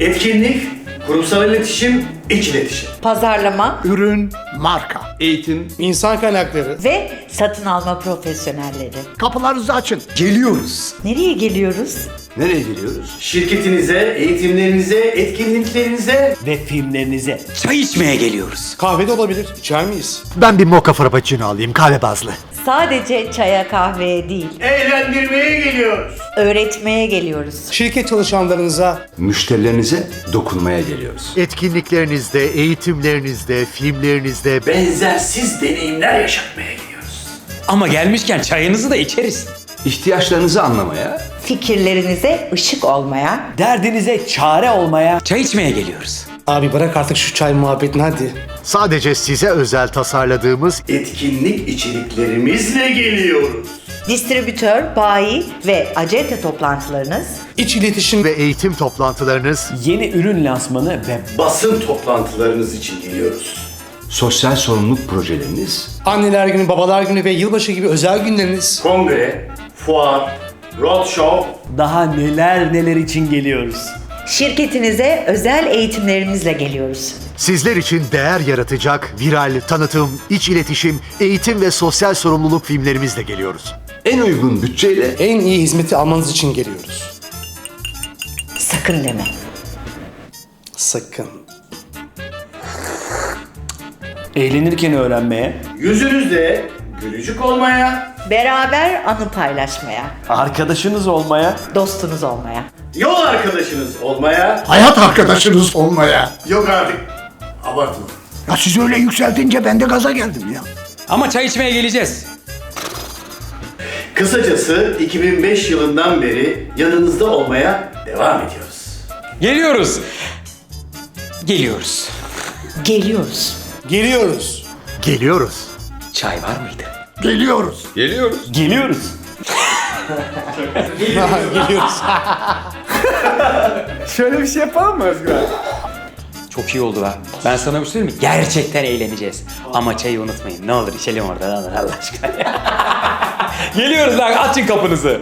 Etkinlik, kurumsal iletişim, iç iletişim. pazarlama Ürün, marka. Eğitim, İnsan kaynakları. ve satın alma profesyonelleri. Kapılarınızı açın. geliyoruz. Nereye geliyoruz? Nereye geliyoruz? Şirketinize, eğitimlerinize, etkinliklerinize ve filmlerinize çay içmeye geliyoruz. Kahve de olabilir. İçer miyiz? Ben bir mocha frappuccino alayım kahve bazlı. Sadece çaya kahveye değil, eğlendirmeye geliyoruz. öğretmeye geliyoruz. Şirket çalışanlarınıza Müşterilerinize dokunmaya geliyoruz. Etkinliklerinizde, eğitimlerinizde, filmlerinizde Benzersiz deneyimler yaşatmaya geliyoruz. Ama gelmişken çayınızı da içeriz. İhtiyaçlarınızı anlamaya, Fikirlerinize ışık olmaya, Derdinize çare olmaya çay içmeye geliyoruz. Abi bırak artık şu çay muhabbetini hadi. sadece size özel tasarladığımız Etkinlik içeriklerimizle geliyoruz. distribütör, bayi ve acente toplantılarınız, İç iletişim ve ve eğitim toplantılarınız Yeni ürün lansmanı ve Basın toplantılarınız için geliyoruz. sosyal sorumluluk projeleriniz, anneler günü, babalar günü ve yılbaşı gibi özel günleriniz. Kongre, fuar, roadshow, daha neler neler için geliyoruz. Şirketinize özel eğitimlerimizle geliyoruz. sizler için değer yaratacak viral, tanıtım, iç iletişim, eğitim ve sosyal sorumluluk filmlerimizle geliyoruz. en uygun bütçeyle En iyi hizmeti almanız için geliyoruz. Sakın deme. Sakın. Eğlenirken öğrenmeye, yüzünüzde gülücük olmaya, Beraber anı paylaşmaya, arkadaşınız olmaya, dostunuz olmaya. Yol arkadaşınız olmaya, Hayat arkadaşınız olmaya. yok artık abartma. Ya siz öyle yükseltince ben de gaza geldim ya. ama çay içmeye geleceğiz. Kısacası 2005 yılından beri yanınızda olmaya devam ediyoruz. Geliyoruz. Geliyoruz. Geliyoruz. Geliyoruz. Geliyoruz. Çay var mıydı? Geliyoruz. geliyoruz. Geliyoruz. Geliyoruz. Şöyle bir şey yapalım mı Özgür Çok iyi oldu ha. Ben sana bir şey söyleyeyim mi? Gerçekten eğleneceğiz. Ama çayı unutmayın. Ne olur içelim orada. Ne olur Allah aşkına. Geliyoruz lan. Açın kapınızı.